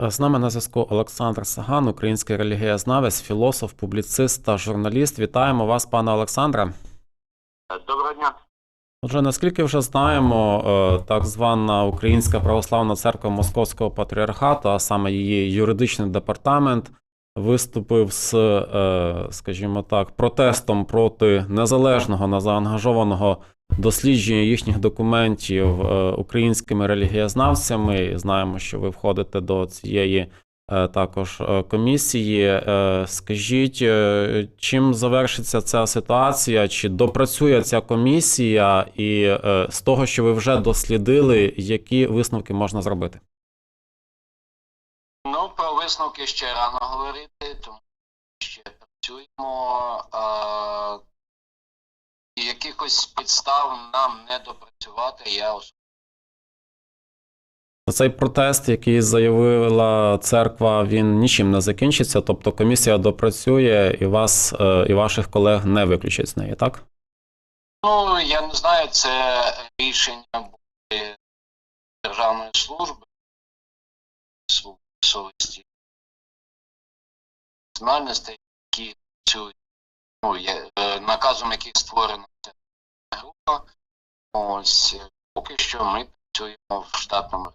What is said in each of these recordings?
З нами на зв'язку Олександр Саган, український релігієзнавець, філософ, публіцист та журналіст. Вітаємо вас, пане Олександре. Доброго дня. Отже, наскільки вже знаємо, е, так звана Українська православна церква Московського патріархату, а саме її юридичний департамент, виступив з, е, скажімо так, протестом проти незалежного незаангажованого дослідження їхніх документів е, українськими релігієзнавцями. Знаємо, що ви входите до цієї е, також е, комісії. Скажіть, чим завершиться ця ситуація? Чи допрацює ця комісія, і з того, що ви вже дослідили, які висновки можна зробити? Ну, про висновки ще рано говорити, тому що ще працюємо. Якихось підстав нам не допрацювати, я особисто. Цей протест, який заявила церква, він нічим не закінчиться. Тобто комісія допрацює і вас е, і ваших колег не виключить з неї, так? Ну, я не знаю, це рішення буде державної служби совісті національностей, які працюють, ну, є, е, наказом яких створена ця група. Ось поки що ми працюємо в штатному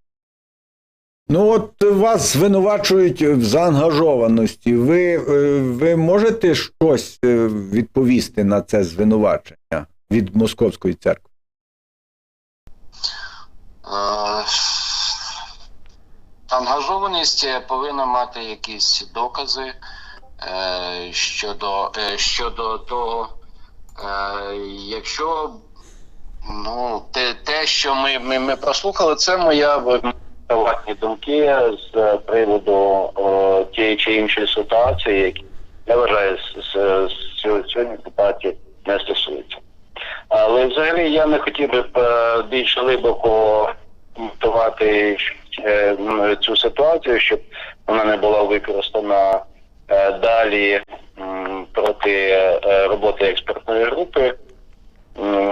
Ну, от вас звинувачують в заангажованості. Ви, е, ви можете щось е, відповісти на це звинувачення від Московської церкви? Е, Ангажованість повинна мати якісь докази е, щодо, щодо того, якщо ну, те, те що ми, ми, ми прослухали, це моя в- приватні думки з приводу о, тієї чи іншої ситуації, які я вважаю сьогодні ситуації не стосуються. Але взагалі я не хотів би е, більш глибоко коментувати е, цю ситуацію, щоб вона не була використана е, далі проти е, роботи експертної групи.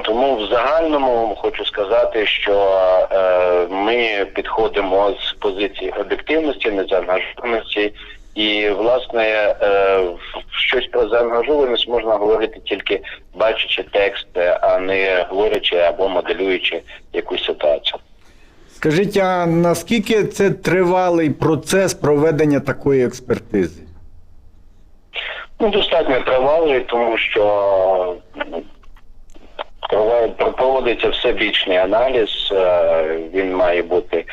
Тому в загальному хочу сказати, що е, ми підходимо з позиції об'єктивності, незаангажованості, і власне е, щось про заангажованість можна говорити тільки бачачи текст, а не говорячи або моделюючи якусь ситуацію. Скажіть, а наскільки це тривалий процес проведення такої експертизи? Ну, достатньо тривалий, тому що проводиться всебічний аналіз, е, він має бути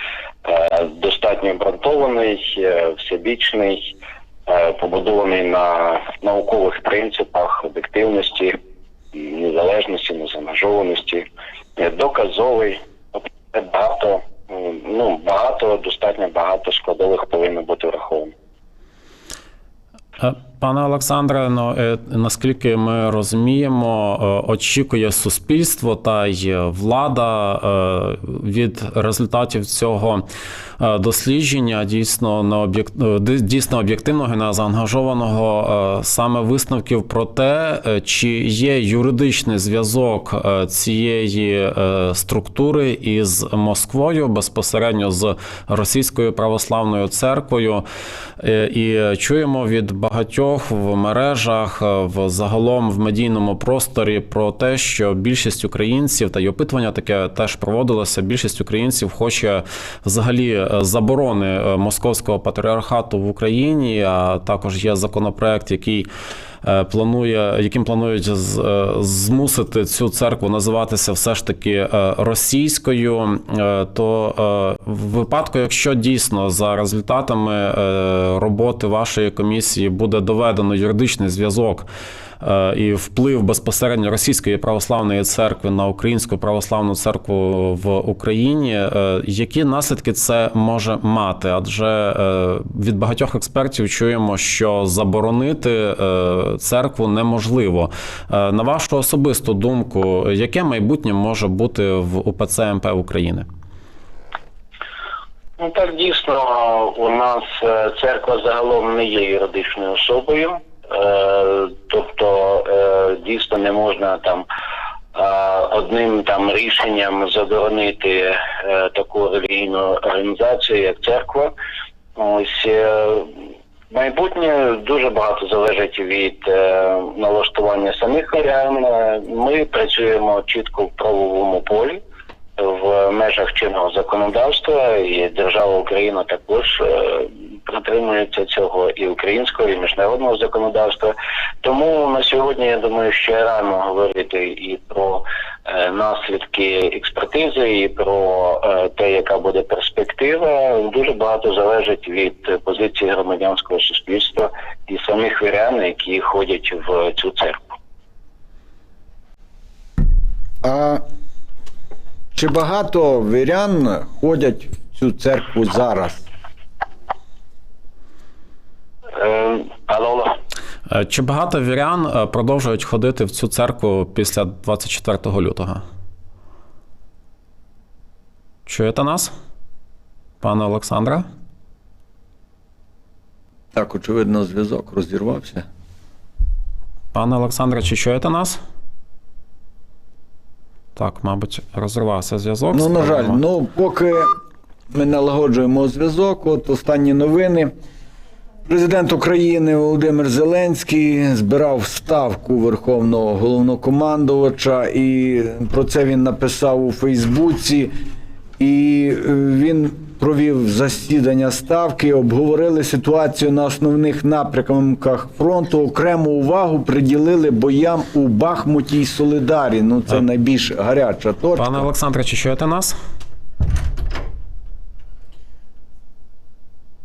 е, достатньо обґрунтований, е, всебічний, побудований на наукових принципах об'єктивності, незалежності, незаангажованості, е, доказовий. Тобто це багато, м, ну, багато, достатньо багато складових повинно бути враховано. Е, Пане Олександре, ну е, наскільки ми розуміємо, е, очікує суспільство та й влада е, від результатів цього дослідження дійсно не об'єк... дійсно об'єктивного і заангажованого саме висновків про те, чи є юридичний зв'язок цієї структури із Москвою безпосередньо з Російською православною церквою. І чуємо від багатьох в мережах, е, в загалом в медійному просторі про те, що більшість українців та й опитування таке теж проводилося. Більшість українців хоче взагалі е, заборони е, московського патріархату в Україні. А також є законопроект, який планує, яким планують е, змусити цю церкву називатися все ж таки е, російською. Е, То е, в випадку, якщо дійсно за результатами е, роботи вашої комісії буде доведено юридичний зв'язок. Е, І вплив безпосередньо російської православної церкви на українську православну церкву в Україні, е, які наслідки це може мати? Адже е, від багатьох експертів чуємо, що заборонити церкву неможливо. На вашу особисту думку, яке майбутнє може бути в УПЦ МП України? Ну так дійсно у нас церква загалом не є юридичною особою, тобто е, дійсно не можна там е, одним там рішенням заборонити е, таку релігійну організацію, як церква. Ось е, майбутнє дуже багато залежить від е, налаштування самих варіан. Е, Ми працюємо чітко в правовому полі в межах чинного законодавства, і держава Україна також е, притримується цього і українського, і міжнародного законодавства. Тому на сьогодні я думаю, ще рано говорити і про е, наслідки експертизи, і про е, те, яка буде перспектива. Дуже багато залежить від позиції громадянського суспільства і самих вірян, які ходять в цю церкву. Чи багато вірян ходять в цю церкву зараз? Е, алло. Е, Чи багато вірян е, продовжують ходити в цю церкву після 24 лютого? Чуєте нас? Пане Олександре? Так, очевидно, зв'язок розірвався. Пане Олександре, чи чуєте нас? Так, мабуть, розривався зв'язок. Ну, на жаль, ну поки ми налагоджуємо зв'язок, от останні новини. Президент України Володимир Зеленський збирав ставку Верховного головнокомандувача, і про це він написав у Фейсбуці. І е, він провів засідання ставки, обговорили ситуацію на основних напрямках фронту. Окрему увагу приділили боям у Бахмуті і Солидарі. Ну це найбільш гаряча точка. Пане Олександре, чи чуєте нас?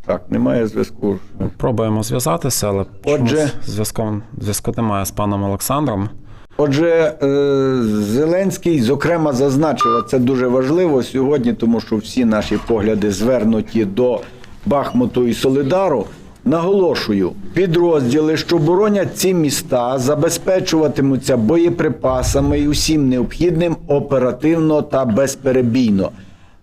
Так, немає зв'язку. Пробуємо зв'язатися, але Отже. зв'язком зв'язку немає з паном Олександром. Отже, е, Зеленський, зокрема, зазначив, це дуже важливо сьогодні, тому що всі наші погляди звернуті до Бахмуту і Солидару. Наголошую, підрозділи, що боронять ці міста, забезпечуватимуться боєприпасами і усім необхідним оперативно та безперебійно.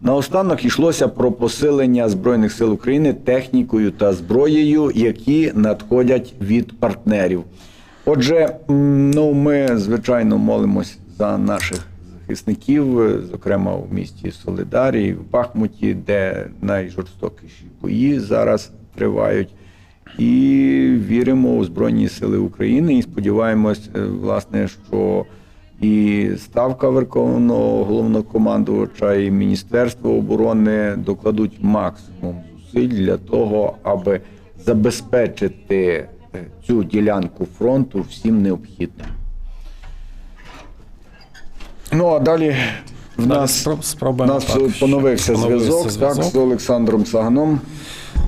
Наостанок йшлося про посилення Збройних сил України технікою та зброєю, які надходять від партнерів. Отже, ну ми звичайно молимось за наших захисників, зокрема у місті Солидарії, в Бахмуті, де найжорстокіші бої зараз тривають. І віримо у Збройні Сили України і сподіваємось, е, власне, що і ставка Верховного головнокомандувача, і Міністерство оборони докладуть максимум зусиль для того, аби забезпечити цю ділянку фронту всім необхідним. Ну а далі в Далі нас, спро- в нас так, поновився зв'язок, так, з Олександром Саганом.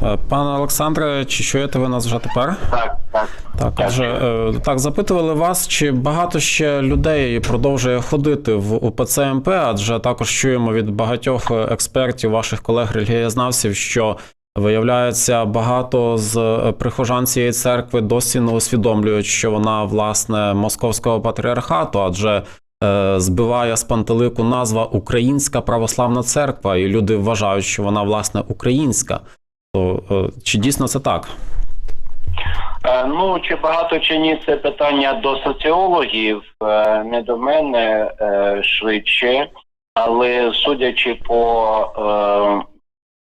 Е, Пане Олександре, чи чуєте ви нас вже тепер? Так, так. Так, отже, е, так, запитували вас, чи багато ще людей продовжує ходити в УПЦ МП, адже також чуємо від багатьох е, експертів, ваших колег релігієзнавців, що виявляється, багато з е, прихожан цієї церкви досі не усвідомлюють, що вона власне московського патріархату, адже е, збиває з пантелику назва Українська православна церква, і люди вважають, що вона власне українська. То е, чи дійсно це так? Е, Ну чи багато чи ні, це питання до соціологів, е, не до мене швидше, але судячи по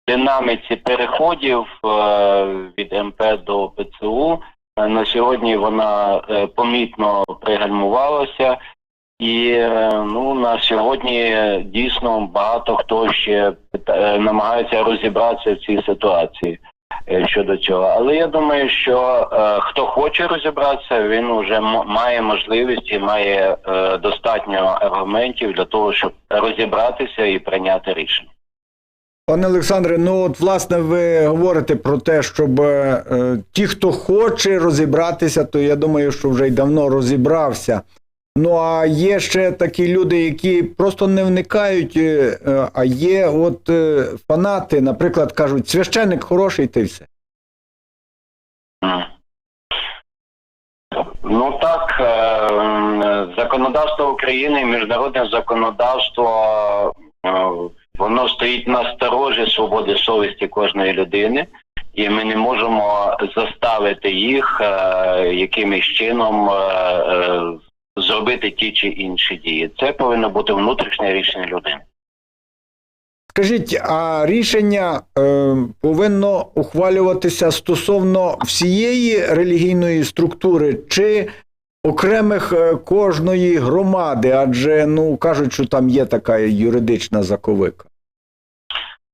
динаміці переходів е, від МП до ПЦУ, е, на сьогодні вона е, помітно пригальмувалася. І ну на сьогодні дійсно багато хто ще намагається розібратися в цій ситуації щодо цього. Але я думаю, що хто хоче розібратися, він вже має можливість і має достатньо аргументів для того, щоб розібратися і прийняти рішення. Пане Олександре, ну от власне ви говорите про те, щоб е, ті, хто хоче розібратися, то я думаю, що вже й давно розібрався. Ну а є ще такі люди, які просто не вникають, е, е, а є от е, фанати, наприклад, кажуть, священник хороший, ти все. Ну так, е, законодавство України, міжнародне законодавство, е, воно стоїть на сторожі свободи совісті кожної людини, і ми не можемо заставити їх е, якимось чином е, е, зробити ті чи інші дії. Це повинно бути внутрішнє рішення людини. Скажіть, а рішення е, повинно ухвалюватися стосовно всієї релігійної структури чи окремих е, кожної громади? Адже ну кажуть, що там є така юридична заковика.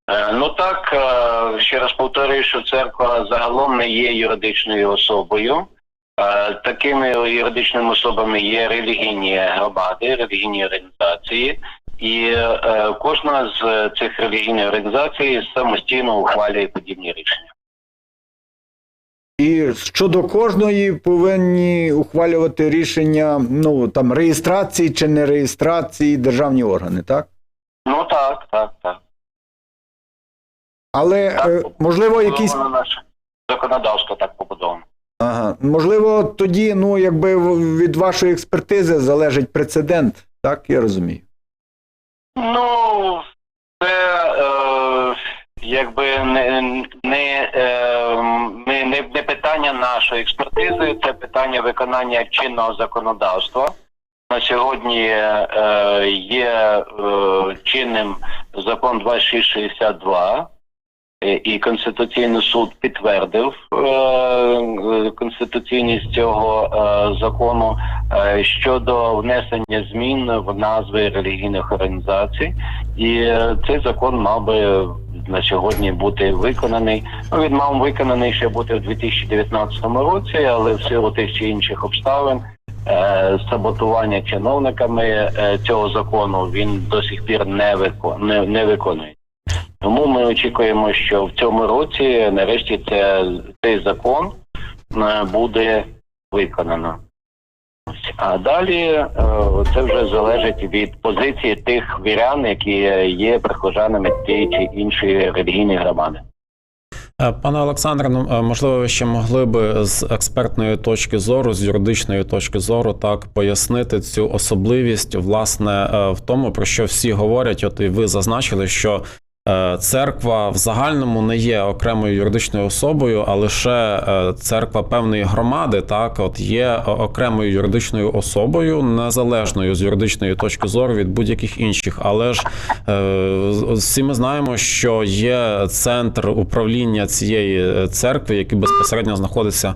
Е, Ну так, е, ще раз повторюю, що церква загалом не є юридичною особою. Е, Такими юридичними особами є релігійні громади, релігійні організації, і кожна з цих релігійних організацій самостійно ухвалює подібні рішення. І щодо кожної повинні ухвалювати рішення ну там реєстрації чи не реєстрації державні органи, так? Ну так, так, так. Але е, можливо якісь наше законодавство так побудовано. ага, можливо, тоді, ну якби від вашої експертизи залежить прецедент, так я розумію. Ну, це е, якби не, не, е, не, не, не питання нашої експертизи, це питання виконання чинного законодавства. На сьогодні е, є е, чинним закон 2662, е, і Конституційний суд підтвердив е, е, конституційність цього е, закону е, щодо внесення змін в назви релігійних організацій, і е, цей закон мав би на сьогодні бути виконаний. Ну, він мав виконаний ще бути в 2019 році, але в силу тих чи інших обставин. е, Саботування чиновниками е, цього закону він до сих пір не вико- не, не виконує. Тому ми очікуємо, що в цьому році нарешті це, цей закон е, буде виконано. А далі е, це вже залежить від позиції тих вірян, які є прихожанами тієї чи іншої релігійної громади. Е, Пане Олександре, ну можливо, ви ще могли би з експертної точки зору, з юридичної точки зору, так пояснити цю особливість, власне, в тому, про що всі говорять. От і ви зазначили, що церква в загальному не є окремою юридичною особою, а лише е, церква певної громади, так, от є окремою юридичною особою, незалежною з юридичної точки зору від будь-яких інших. Але ж е, всі ми знаємо, що є центр управління цієї е, церкви, який безпосередньо знаходиться.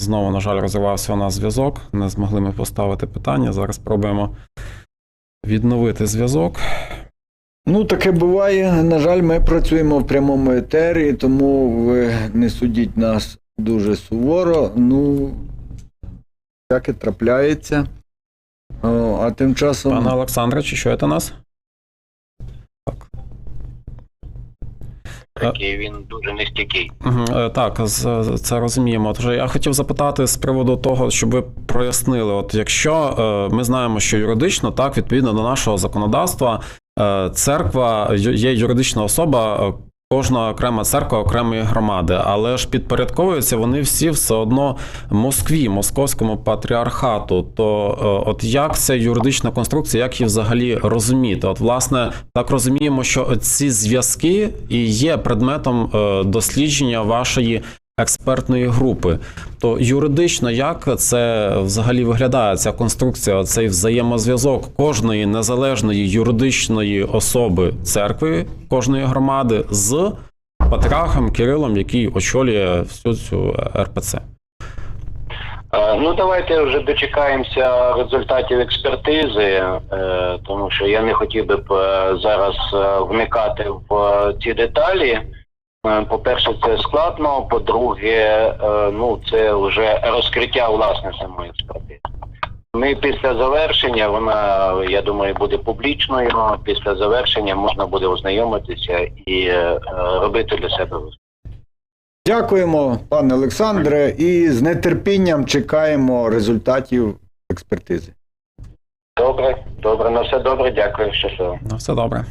Знову, на жаль, розірвався у нас зв'язок. Не змогли ми поставити питання. Зараз спробуємо відновити зв'язок. Ну, таке буває. На жаль, ми працюємо в прямому етері, тому ви не судіть нас дуже суворо. Ну, всяке трапляється. О, а тим часом. Пане Олександре, чи чуєте нас? Так. Такий він дуже нестійкий. Е, Так, це розуміємо. Тож я хотів запитати з приводу того, щоб ви прояснили, от якщо е, ми знаємо, що юридично, так, відповідно до нашого законодавства, церква є юридична особа. е, Кожна окрема церква окремої громади, але ж підпорядковуються вони всі все одно Москві, московському патріархату. То е, от як ця юридична конструкція, як її взагалі розуміти? От, власне, так розуміємо, що ці зв'язки і є предметом е, дослідження вашої експертної групи. То юридично, як це взагалі виглядає? Ця конструкція, цей взаємозв'язок кожної незалежної юридичної особи церкви, кожної громади з патріархом Кирилом, який очолює всю цю РПЦ. Е, Ну, давайте вже дочекаємося результатів експертизи, е, тому що я не хотів би е, зараз е, вникати в е, ці деталі. Е, По-перше, це складно. По-друге, е, ну це вже розкриття власне самої експертизи. Ми після завершення, вона, я думаю, буде публічною. Після завершення можна буде ознайомитися і е, робити для себе. Дякуємо, пане Олександре, і з нетерпінням чекаємо результатів експертизи. Добре, добре, на все добре, дякую, щасливо. Ну, все добре.